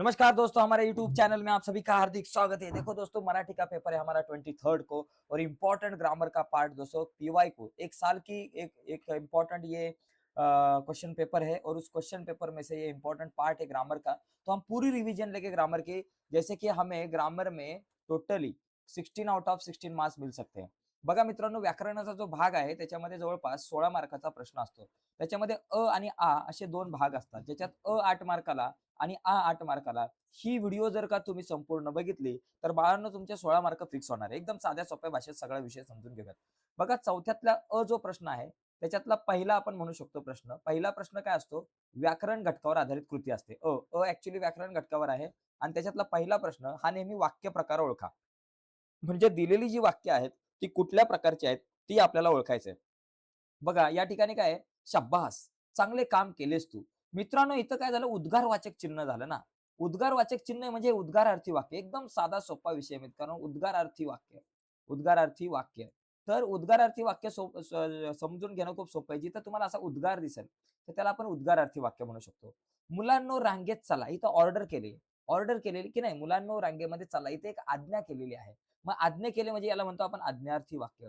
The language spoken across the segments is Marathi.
नमस्कार दोस्तों, हमारे YouTube चैनल में आप सभी का हार्दिक स्वागत है। देखो दोस्तों, मराठी का पेपर है हमारा ट्वेंटी थर्ड को और इम्पोर्टेंट ग्रामर का पार्ट दोस्तों पीवाई को। एक साल की एक एक इम्पोर्टेंट ये क्वेश्चन पेपर है और उस क्वेश्चन पेपर में से ये इम्पोर्टेंट पार्ट है ग्रामर का। तो हम पूरी रिविजन लेके ग्रामर की, जैसे कि हमें ग्रामर में totally sixteen out of sixteen marks mill सकते हैं। बघा मित्रांनो व्याकरणाचा जो भाग आहे त्याच्यामध्ये जवळपास सोळा मार्काचा प्रश्न असतो. त्याच्यामध्ये अ आणि आ असे दोन भाग असतात. ज्याच्यात अ आठ मार्काला आणि आ आठ मार्काला. ही व्हिडिओ जर का तुम्ही संपूर्ण बघितली तर बाळांना तुमचे सोळा मार्क फिक्स होणार एकदम साध्या सोप्या भाषेत सगळा विषय समजून घेऊयात. बघा चौथ्यातला अ जो प्रश्न आहे त्याच्यातला पहिला आपण म्हणू शकतो प्रश्न. पहिला प्रश्न काय असतो? व्याकरण घटकावर आधारित कृती असते. अ अ ऍक्च्युली व्याकरण घटकावर आहे आणि त्याच्यातला पहिला प्रश्न हा नेहमी वाक्य प्रकार ओळखा. म्हणजे दिलेली जी वाक्य आहेत ती कुठल्या प्रकारची आहेत ती आपल्याला ओळखायचं आहे. बघा या ठिकाणी काय आहे? शब्बास चांगले काम केलेस तू. मित्रांनो इथं काय झालं? उद्गारवाचक चिन्ह झालं ना. उद्गारवाचक चिन्ह म्हणजे उद्गारार्थी वाक्य. एकदम साधा सोपा विषय आहे कारण उद्गारार्थी वाक्य. उद्गारार्थी वाक्य. तर उद्गारार्थी वाक्य सोप समजून घेणं खूप सोपं आहे. जिथं तुम्हाला असा उद्गार दिसेल तर त्याला आपण उद्गारार्थी वाक्य म्हणू शकतो. मुलांनो रांगेत चला. इथं ऑर्डर केली. ऑर्डर केलेली की नाही? मुलांनो रांगेमध्ये चला. इथे एक आज्ञा केलेली आहे. मग आज्ञा केले म्हणजे याला म्हणतो आपण आज्ञार्थी वाक्य.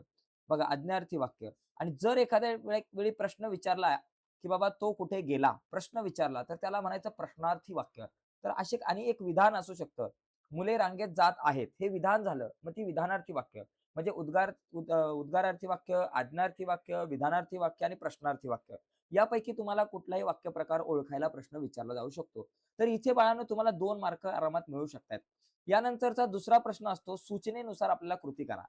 बघा आज्ञार्थी वाक्य. आणि जर एखाद्या वेळी प्रश्न विचारला की बाबा तो कुठे गेला? प्रश्न विचारला तर त्याला म्हणायचं प्रश्नार्थी वाक्य. तर असे आणि एक विधान असू शकतं. मुले रांगेत जात आहेत. हे विधान झालं मग ती विधानार्थी वाक्य. म्हणजे उद्गार उद- उद्गारार्थी वाक्य आज्ञार्थी वाक्य विधानार्थी वाक्य आणि प्रश्नार्थी वाक्य. यापैकी तुम्हाला कुठलाही वाक्य प्रकार ओळखायला प्रश्न विचारला जाऊ शकतो. तर इथे बाळांनो तुम्हाला दोन मार्क आरामात मिळू शकतात. यानंतरचा दुसरा प्रश्न असतो सूचनेनुसार आपल्याला कृती करा.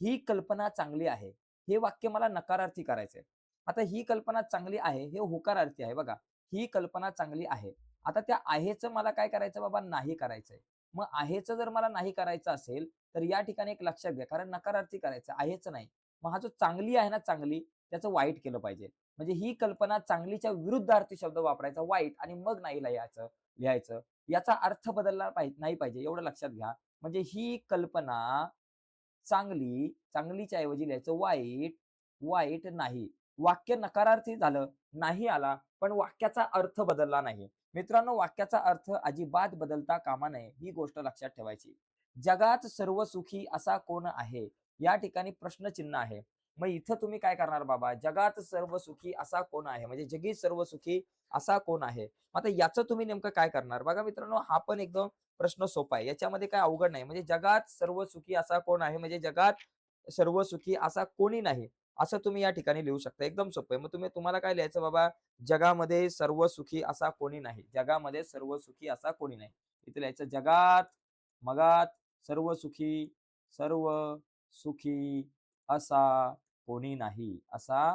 ही कल्पना चांगली आहे. हे वाक्य मला नकारार्थी करायचंय. आता ही कल्पना चांगली आहे हे होकारार्थी आहे बघा. ही कल्पना चांगली आहे. आता त्या आहेच मला काय करायचं बाबा? नाही करायचंय. मग आहेच जर मला नाही करायचं असेल तर या ठिकाणी एक लक्षात घ्या. कारण नकारार्थी करायचं आहेच नाही. मग हा जो चांगली आहे ना चांगली त्याचं वाईट केलं पाहिजे. म्हणजे ही कल्पना चांगलीच्या विरुद्ध अर्थी शब्द वापरायचा वाईट आणि मग नाही लिहायचं लिहायचं. याचा अर्थ बदलला पाहिजे नाही पाहिजे एवढं लक्षात घ्या. म्हणजे ही कल्पना चांगली चांगलीच्या ऐवजी लिहायचं वाईट वाईट नाही. वाक्य नकारार्थी झालं नाही आला पण वाक्याचा अर्थ बदलला नाही. मित्रांनो वाक्याचा अर्थ अजिबात बदलता कामा नये ही गोष्ट लक्षात ठेवायची. जगात सर्व सुखी असा कोण आहे? या ठिकाणी प्रश्नचिन्ह आहे. मग इथं तुम्ही काय करणार बाबा? जगात सर्व सुखी असा कोण आहे? म्हणजे जगी सर्व सुखी असा कोण आहे? आता याचं तुम्ही नेमकं काय करणार? बघा मित्रांनो हा पण एकदम प्रश्न सोपा आहे. याच्यामध्ये काय अवघड नाही. म्हणजे जगात सर्व सुखी असा कोण आहे? म्हणजे जगात सर्व सुखी असा कोणी नाही असं तुम्ही या ठिकाणी लिहू शकता. एकदम सोपं आहे. मग तुम्ही तुम्हाला काय लिहायचं बाबा? जगामध्ये सर्व सुखी असा कोणी नाही. जगामध्ये सर्व सुखी असा कोणी नाही. इथे लिहायचं जगात मगात सर्व सुखी सर्व सुखी असा कोणी नाही असा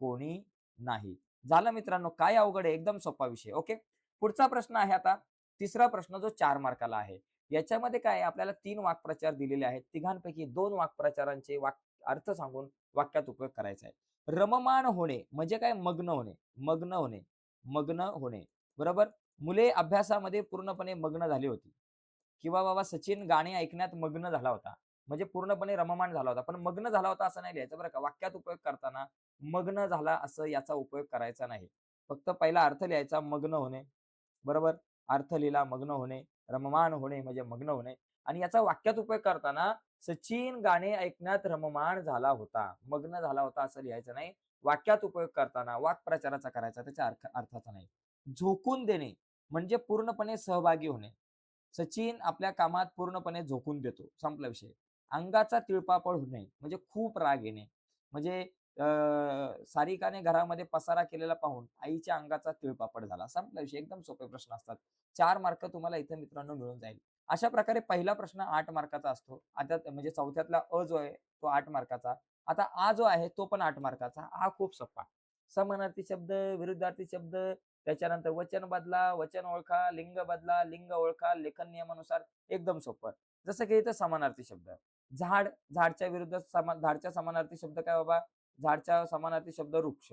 कोणी नाही. झालं मित्रांनो काय अवघड आहे? एकदम सोपा विषय ओके? पुढचा प्रश्न आहे आता. तिसरा प्रश्न जो चार मार्काला आहे. याच्यामध्ये काय आपल्याला तीन वाक्प्रचार दिलेले आहेत. तिघांपैकी दोन वाक्प्रचारांचे वाक अर्थ सांगून वाक्यात उपयोग करायचा आहे. रममान होणे म्हणजे काय? मग्न होणे. मग्न होणे. मग्न होणे. बरोबर? मुले अभ्यासामध्ये पूर्णपणे मग्न झाली होती. किंवा बाबा सचिन गाणे ऐकण्यात मग्न झाला होता. म्हणजे पूर्णपणे रममान झाला होता. पण मग्न झाला होता असं नाही लिहायचं बरं का. वाक्यात उपयोग करताना मग्न झाला असं याचा उपयोग करायचा नाही. फक्त पहिला अर्थ लिहायचा मग्न होणे. बरोबर? अर्थ लिहिला मग्न होणे. रममान होणे म्हणजे मग्न होणे. आणि याचा वाक्यात उपयोग करताना सचिन गाणे ऐकण्यात रममान झाला होता. मग्न झाला होता असं लिहायचं नाही. वाक्यात उपयोग करताना वाक्प्रचाराचा करायचा त्याच्या अर्थ अर्थाचा नाही. झोकून देणे म्हणजे पूर्णपणे सहभागी होणे. सचिन आपल्या कामात पूर्णपणे झोकून देतो. संपला विषय. अंगाचा तिळपापड होणे म्हणजे खूप राग येणे. म्हणजे अं, सारिकाने घरामध्ये पसारा केलेला पाहून आईच्या अंगाचा तिळपापड झाला. संपला विषय. एकदम सोपे प्रश्न असतात. चार मार्क तुम्हाला इथे मित्रांनो मिळून जाईल. अशा प्रकारे पहिला प्रश्न आठ मार्काचा असतो. आता म्हणजे चौथ्यातला अ जो आहे तो आठ मार्काचा. आता आ जो आहे तो पण आठ मार्काचा. हा खूप सोपा. समानार्थी शब्द विरुद्धार्थी शब्द त्याच्यानंतर वचन बदला वचन ओळखा लिंग बदला लिंग ओळखा लेखन नियमानुसार. एकदम सोपं. जसं की इथं समानार्थी शब्द. झाड झाडच्या विरुद्ध समान झाडच्या समानार्थी शब्द काय बाबा? झाडच्या समानार्थी शब्द वृक्ष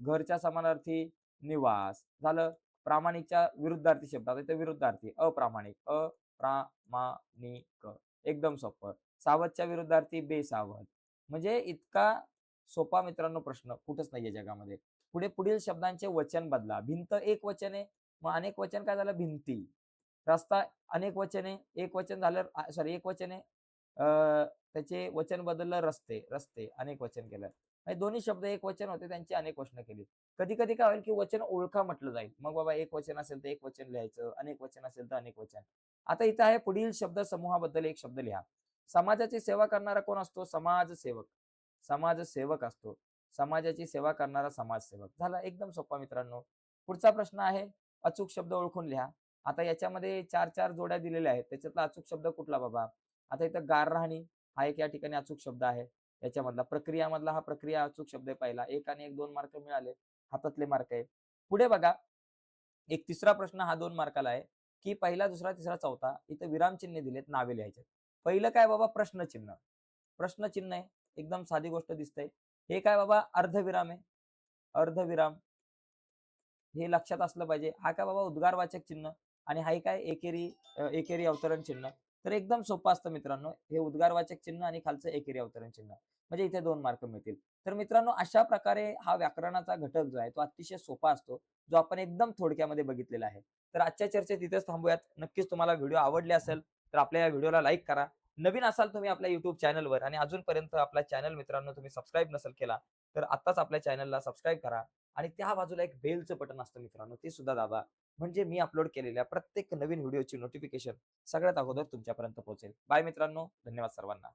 घरच्या समानार्थी निवास. झालं? प्रामाणिकच्या विरुद्धार्थी शब्द. आता इथे विरुद्धार्थी अप्रामाणिक अप्रामाणिक. एकदम सोपं. सावधच्या विरुद्धार्थी बेसावध. म्हणजे इतका सोपा मित्रांनो प्रश्न कुठंच नाहीये जगामध्ये. पुढे पुढील शब्दांचे वचन बदला. भिंत एक वचन आहे. मग अनेक वचन काय झालं? भिंती. रस्ता अनेक वचने एक वचन झालं सॉरी एक वचने त्याचे वचन बदललं रस्ते रस्ते अनेक वचन केलं. म्हणजे दोन्ही शब्द एक वचन होते त्यांची अनेक वचनं केली. कधी कधी काय होईल की वचन ओळखा म्हटलं जाईल. मग बाबा एक वचन असेल तर एक वचन लिहायचं अनेक वचन असेल तर अनेक वचन. आता इथं आहे पुढील शब्द समूहाबद्दल एक शब्द लिहा. समाजाची सेवा करणारा कोण असतो? समाजसेवक. समाजसेवक असतो. समाजाची सेवा करणारा समाजसेवक. झाला एकदम सोपा मित्रांनो. पुढचा प्रश्न आहे अचूक शब्द ओळखून लिहा. आता याच्यामध्ये चार चार जोड्या दिलेल्या आहेत. त्याच्यातला अचूक शब्द कुठला बाबा? आता इथं गार राहणी हा एक या ठिकाणी अचूक शब्द आहे. याच्यामधला प्रक्रिया मधला हा प्रक्रिया अचूक शब्द आहे पहिला. एक आणि एक दोन मार्क मिळाले. हातातले मार्क आहे पुढे बघा. एक तिसरा प्रश्न हा दोन मार्काला आहे की पहिला दुसरा तिसरा चौथा इथं विरामचिन्ह दिलेत नावे लिहायचे पहिलं काय बाबा? प्रश्नचिन्ह प्रश्नचिन्ह आहे. एकदम साधी गोष्ट दिसतंय. हे काय बाबा? अर्धविराम आहे. अर्धविराम हे लक्षात असलं पाहिजे. हा काय बाबा? उद्गारवाचक चिन्ह. आणि हा काय एकेरी एकेरी अवतरण चिन्ह. तर एकदम सोपं असतं मित्रांनो. हे उद्गारवाचक चिन्ह आणि खालचं एकेरी अवतरण चिन्ह. म्हणजे इथे दोन मार्क मिळतील. तर मित्रांनो अशा प्रकारे हा व्याकरणाचा घटक जो आहे तो अतिशय सोपा असतो जो आपण एकदम थोडक्यामध्ये बघितलेला आहे. तर आजच्या चर्चेत इथेच थांबूयात. नक्कीच तुम्हाला व्हिडिओ आवडले असेल तर आपल्या या व्हिडिओला लाईक करा. नवीन असाल तुम्ही आपल्या युट्यूब चॅनलवर आणि अजूनपर्यंत आपला चॅनल मित्रांनो तुम्ही सबस्क्राईब नसेल केला तर आत्ताच आपल्या चॅनलला सबस्क्राईब करा. आणि त्या बाजूला एक बेलचं बटन असतं मित्रांनो ते सुद्धा दाबा. म्हणजे मी अपलोड केलेल्या प्रत्येक नवीन व्हिडिओची नोटिफिकेशन सगळ्यात अगोदर तुमच्यापर्यंत पोहोचेल. बाय मित्रांनो धन्यवाद सर्वांना.